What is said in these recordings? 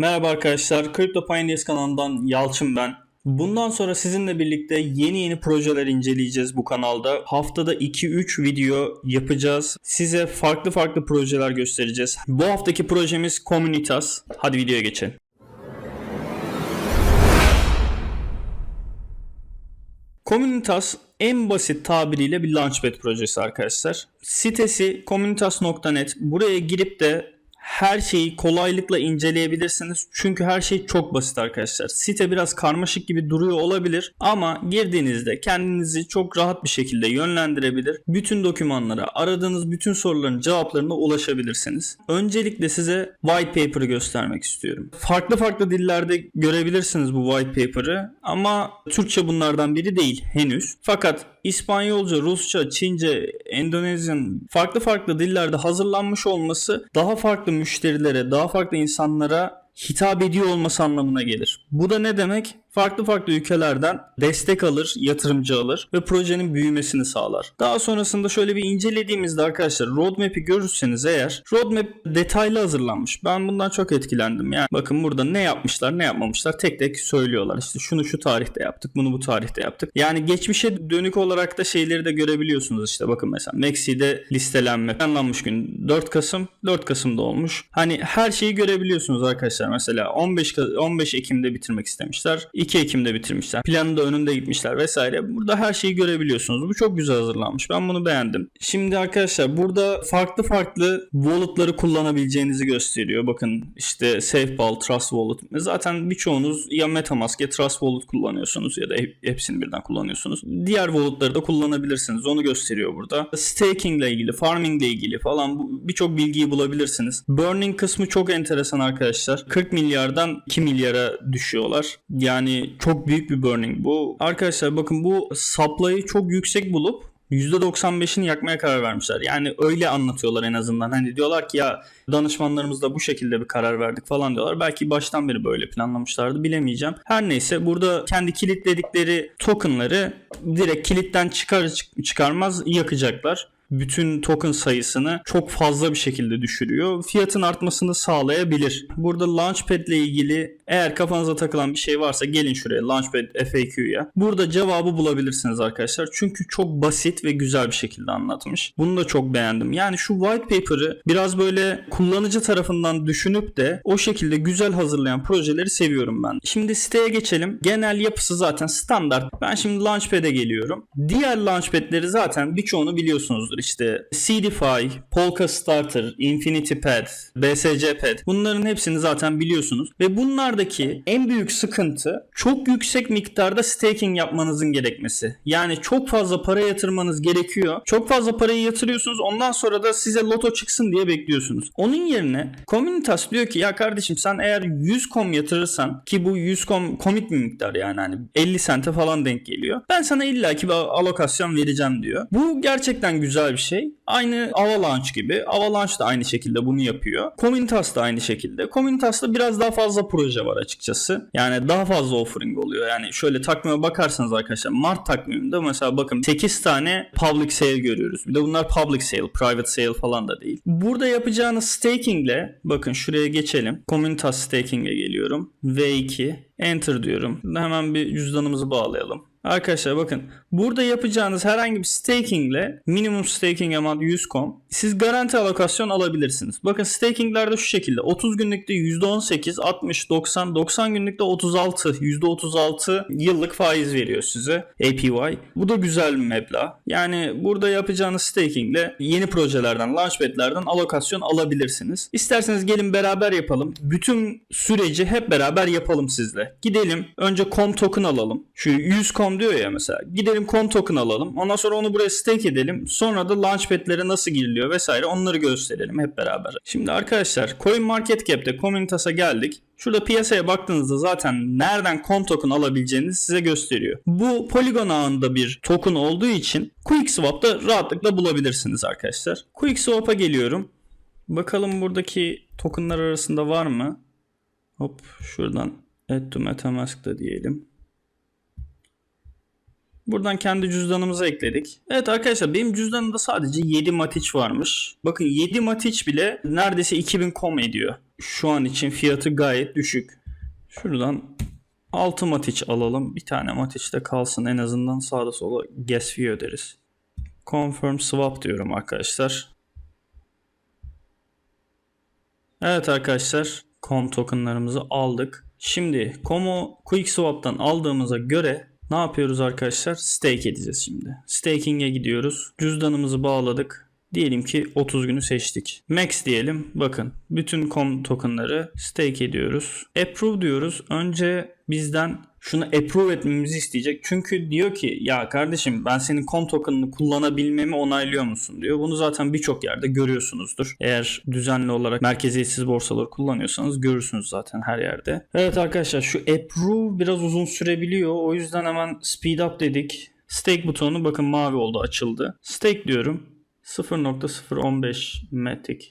Merhaba arkadaşlar, Crypto Pioneers kanalından Yalçın ben. Bundan sonra sizinle birlikte yeni yeni projeler inceleyeceğiz bu kanalda. Haftada 2-3 video yapacağız. Size farklı farklı projeler göstereceğiz. Bu haftaki projemiz Communitas. Hadi videoya geçelim. Communitas en basit tabiriyle bir Launchpad projesi arkadaşlar. Sitesi communitas.net. Buraya girip de her şeyi kolaylıkla inceleyebilirsiniz. Çünkü her şey çok basit arkadaşlar. Site biraz karmaşık gibi duruyor olabilir ama girdiğinizde kendinizi çok rahat bir şekilde yönlendirebilir. Bütün dokümanlara, aradığınız bütün soruların cevaplarına ulaşabilirsiniz. Öncelikle size white paper'ı göstermek istiyorum. Farklı farklı dillerde görebilirsiniz bu white paper'ı ama Türkçe bunlardan biri değil henüz. Fakat İspanyolca, Rusça, Çince, Endonezyan farklı farklı dillerde hazırlanmış olması daha farklı müşterilere, daha farklı insanlara hitap ediyor olması anlamına gelir. Bu da ne demek? Farklı farklı ülkelerden destek alır, yatırımcı alır ve projenin büyümesini sağlar. Daha sonrasında şöyle bir incelediğimizde arkadaşlar roadmap'i görürseniz eğer roadmap detaylı hazırlanmış. Ben bundan çok etkilendim. Yani bakın burada ne yapmışlar, ne yapmamışlar tek tek söylüyorlar. İşte şunu şu tarihte yaptık, bunu bu tarihte yaptık. Yani geçmişe dönük olarak da şeyleri de görebiliyorsunuz işte. Bakın mesela Mexi'de listelenme planlanmış gün 4 Kasım, 4 Kasım'da olmuş. Hani her şeyi görebiliyorsunuz arkadaşlar. Mesela 15 Ka- 15 Ekim'de bitirmek istemişler. 2 Ekim'de bitirmişler. Planı da önünde gitmişler vesaire. Burada her şeyi görebiliyorsunuz. Bu çok güzel hazırlanmış. Ben bunu beğendim. Şimdi arkadaşlar burada farklı farklı wallet'ları kullanabileceğinizi gösteriyor. Bakın işte SafeBall, Trust Wallet. Zaten birçoğunuz ya MetaMask ya Trust Wallet kullanıyorsunuz ya da hep- hepsini birden kullanıyorsunuz. Diğer wallet'ları da kullanabilirsiniz. Onu gösteriyor burada. Staking ile ilgili, farming ile ilgili falan birçok bilgiyi bulabilirsiniz. Burning kısmı çok enteresan arkadaşlar. 40 milyardan 2 milyara düşüyorlar. Yani çok büyük bir burning bu. Arkadaşlar bakın bu supply'ı çok yüksek bulup %95'ini yakmaya karar vermişler. Yani öyle anlatıyorlar en azından. Hani diyorlar ki ya danışmanlarımız da bu şekilde bir karar verdik falan diyorlar. Belki baştan beri böyle planlamışlardı bilemeyeceğim. Her neyse burada kendi kilitledikleri tokenları direkt kilitten çıkar çıkarmaz yakacaklar bütün token sayısını çok fazla bir şekilde düşürüyor. Fiyatın artmasını sağlayabilir. Burada Launchpad ile ilgili eğer kafanıza takılan bir şey varsa gelin şuraya Launchpad FAQ'ya. Burada cevabı bulabilirsiniz arkadaşlar. Çünkü çok basit ve güzel bir şekilde anlatmış. Bunu da çok beğendim. Yani şu white paper'ı biraz böyle kullanıcı tarafından düşünüp de o şekilde güzel hazırlayan projeleri seviyorum ben. Şimdi siteye geçelim. Genel yapısı zaten standart. Ben şimdi Launchpad'e geliyorum. Diğer Launchpad'leri zaten birçoğunu biliyorsunuzdur. İşte CDFI, Polka Starter, Infinity Pad, BSC Pad bunların hepsini zaten biliyorsunuz. Ve bunlardaki en büyük sıkıntı çok yüksek miktarda staking yapmanızın gerekmesi. Yani çok fazla para yatırmanız gerekiyor. Çok fazla parayı yatırıyorsunuz ondan sonra da size loto çıksın diye bekliyorsunuz. Onun yerine Communitas diyor ki ya kardeşim sen eğer 100 com yatırırsan ki bu 100 com komik bir miktar yani hani 50 sente falan denk geliyor. Ben sana illaki bir alokasyon vereceğim diyor. Bu gerçekten güzel bir şey. Aynı Avalanche gibi. Avalanche da aynı şekilde bunu yapıyor. Communitas da aynı şekilde. Communitas'ta biraz daha fazla proje var açıkçası. Yani daha fazla offering oluyor. Yani şöyle takvime bakarsanız arkadaşlar Mart takviminde mesela bakın 8 tane public sale görüyoruz. Bir de bunlar public sale, private sale falan da değil. Burada yapacağınız stakingle bakın şuraya geçelim. Communitas staking'e geliyorum. V2 Enter diyorum. Hemen bir cüzdanımızı bağlayalım. Arkadaşlar bakın burada yapacağınız herhangi bir stakingle minimum staking amount 100 com siz garanti alokasyon alabilirsiniz. Bakın stakinglerde şu şekilde 30 günlükte %18, 60, 90, 90 günlükte 36, %36 yıllık faiz veriyor size APY. Bu da güzel bir meblağ. Yani burada yapacağınız stakingle yeni projelerden, launchpad'lerden alokasyon alabilirsiniz. İsterseniz gelin beraber yapalım. Bütün süreci hep beraber yapalım sizle. Gidelim önce com token alalım. Şu 100 com diyor ya mesela. Gidelim com token alalım. Ondan sonra onu buraya stake edelim. Sonra da launchpad'lere nasıl giriliyor vesaire onları gösterelim hep beraber. Şimdi arkadaşlar CoinMarketCap'te Communitas'a geldik. Şurada piyasaya baktığınızda zaten nereden com token alabileceğinizi size gösteriyor. Bu Polygon ağında bir token olduğu için QuickSwap'ta rahatlıkla bulabilirsiniz arkadaşlar. QuickSwap'a geliyorum. Bakalım buradaki tokenlar arasında var mı? Hop şuradan add to metamask'ta diyelim. Buradan kendi cüzdanımıza ekledik. Evet arkadaşlar benim cüzdanımda sadece 7 matiç varmış. Bakın 7 matiç bile neredeyse 2000 kom ediyor. Şu an için fiyatı gayet düşük. Şuradan 6 matiç alalım. Bir tane matiç de kalsın. En azından sağda sola gas fee öderiz. Confirm swap diyorum arkadaşlar. Evet arkadaşlar. Com tokenlarımızı aldık. Şimdi Com'u Quick Swap'tan aldığımıza göre ne yapıyoruz arkadaşlar? Stake edeceğiz şimdi. Staking'e gidiyoruz. Cüzdanımızı bağladık. Diyelim ki 30 günü seçtik. Max diyelim. Bakın bütün com tokenları stake ediyoruz. Approve diyoruz. Önce bizden şunu approve etmemizi isteyecek. Çünkü diyor ki ya kardeşim ben senin com token'ını kullanabilmemi onaylıyor musun diyor. Bunu zaten birçok yerde görüyorsunuzdur. Eğer düzenli olarak merkeziyetsiz borsaları kullanıyorsanız görürsünüz zaten her yerde. Evet arkadaşlar şu approve biraz uzun sürebiliyor. O yüzden hemen speed up dedik. Stake butonu bakın mavi oldu açıldı. Stake diyorum. 0.015 Matic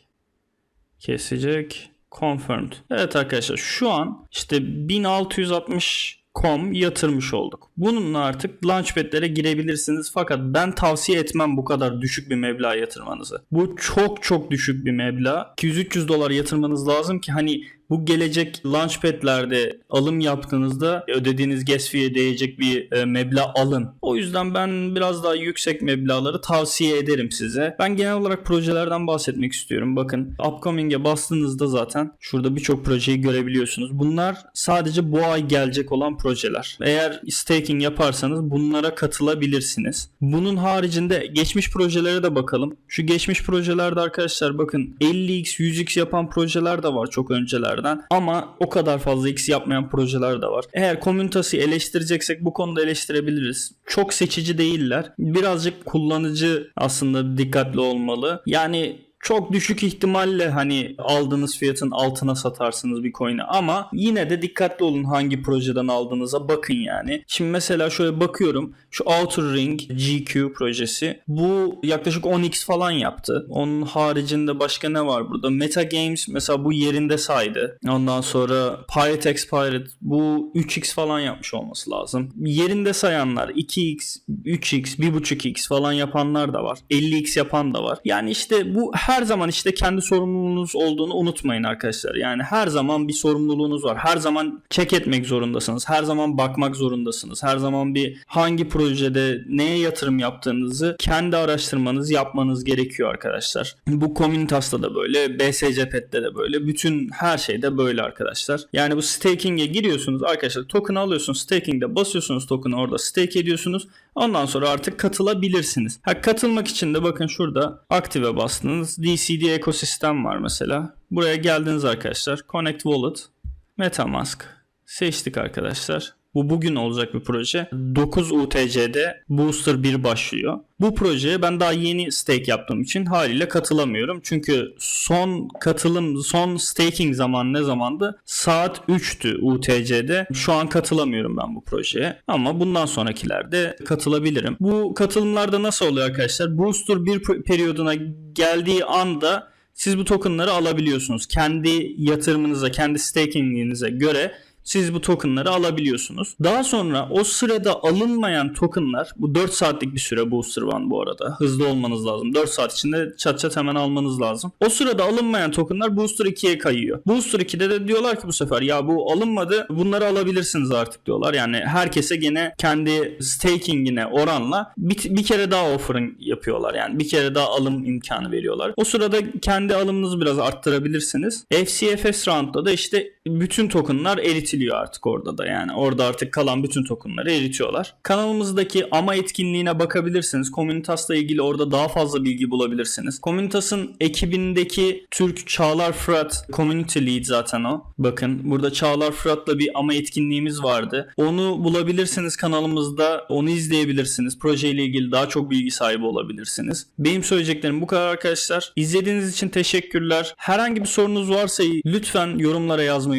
kesecek. Confirmed. Evet arkadaşlar şu an işte 1660 com yatırmış olduk. Bununla artık launchpad'lere girebilirsiniz fakat ben tavsiye etmem bu kadar düşük bir meblağ yatırmanızı. Bu çok çok düşük bir meblağ. 200-300 dolar yatırmanız lazım ki hani bu gelecek launchpad'lerde alım yaptığınızda ödediğiniz gas fee'ye değecek bir e, meblağ alın. O yüzden ben biraz daha yüksek meblağları tavsiye ederim size. Ben genel olarak projelerden bahsetmek istiyorum. Bakın upcoming'e bastığınızda zaten şurada birçok projeyi görebiliyorsunuz. Bunlar sadece bu ay gelecek olan projeler. Eğer staking yaparsanız bunlara katılabilirsiniz. Bunun haricinde geçmiş projelere de bakalım. Şu geçmiş projelerde arkadaşlar bakın 50x 100x yapan projeler de var çok öncelerden ama o kadar fazla x yapmayan projeler de var. Eğer komünitası eleştireceksek bu konuda eleştirebiliriz. Çok seçici değiller. Birazcık kullanıcı aslında dikkatli olmalı. Yani çok düşük ihtimalle hani aldığınız fiyatın altına satarsınız bir coin'i ama yine de dikkatli olun hangi projeden aldığınıza bakın yani. Şimdi mesela şöyle bakıyorum şu Outer Ring GQ projesi bu yaklaşık 10x falan yaptı. Onun haricinde başka ne var burada? Meta Games mesela bu yerinde saydı. Ondan sonra Pirate X Pirate bu 3x falan yapmış olması lazım. Yerinde sayanlar 2x, 3x, 1.5x falan yapanlar da var. 50x yapan da var. Yani işte bu her zaman işte kendi sorumluluğunuz olduğunu unutmayın arkadaşlar. Yani her zaman bir sorumluluğunuz var. Her zaman check etmek zorundasınız. Her zaman bakmak zorundasınız. Her zaman bir hangi projede neye yatırım yaptığınızı kendi araştırmanız yapmanız gerekiyor arkadaşlar. Bu Communitas'ta da böyle, BSC Pet'te de böyle. Bütün her şeyde böyle arkadaşlar. Yani bu staking'e giriyorsunuz arkadaşlar. Token alıyorsunuz. Staking'de basıyorsunuz token'ı orada stake ediyorsunuz. Ondan sonra artık katılabilirsiniz. Ha, katılmak için de bakın şurada aktive bastınız. DCD ekosistem var mesela. Buraya geldiniz arkadaşlar. Connect Wallet, Metamask seçtik arkadaşlar. Bu bugün olacak bir proje. 9 UTC'de Booster 1 başlıyor. Bu projeye ben daha yeni stake yaptığım için haliyle katılamıyorum. Çünkü son katılım, son staking zaman ne zamandı? Saat 3'tü UTC'de. Şu an katılamıyorum ben bu projeye. Ama bundan sonrakilerde katılabilirim. Bu katılımlarda nasıl oluyor arkadaşlar? Booster 1 periyoduna geldiği anda siz bu tokenları alabiliyorsunuz. Kendi yatırımınıza, kendi stakinginize göre siz bu tokenları alabiliyorsunuz. Daha sonra o sırada alınmayan tokenlar bu 4 saatlik bir süre Booster One bu arada. Hızlı olmanız lazım. 4 saat içinde çat çat hemen almanız lazım. O sırada alınmayan tokenlar Booster 2'ye kayıyor. Booster 2'de de diyorlar ki bu sefer ya bu alınmadı bunları alabilirsiniz artık diyorlar. Yani herkese gene kendi stakingine oranla bir, bir kere daha offering yapıyorlar. Yani bir kere daha alım imkanı veriyorlar. O sırada kendi alımınızı biraz arttırabilirsiniz. FCFS round'da da işte bütün tokenlar eritiliyor artık orada da yani. Orada artık kalan bütün tokenları eritiyorlar. Kanalımızdaki ama etkinliğine bakabilirsiniz. Communitas'la ilgili orada daha fazla bilgi bulabilirsiniz. Communitas'ın ekibindeki Türk Çağlar Fırat Community Lead zaten o. Bakın burada Çağlar Fırat'la bir ama etkinliğimiz vardı. Onu bulabilirsiniz kanalımızda. Onu izleyebilirsiniz. Projeyle ilgili daha çok bilgi sahibi olabilirsiniz. Benim söyleyeceklerim bu kadar arkadaşlar. İzlediğiniz için teşekkürler. Herhangi bir sorunuz varsa lütfen yorumlara yazmayı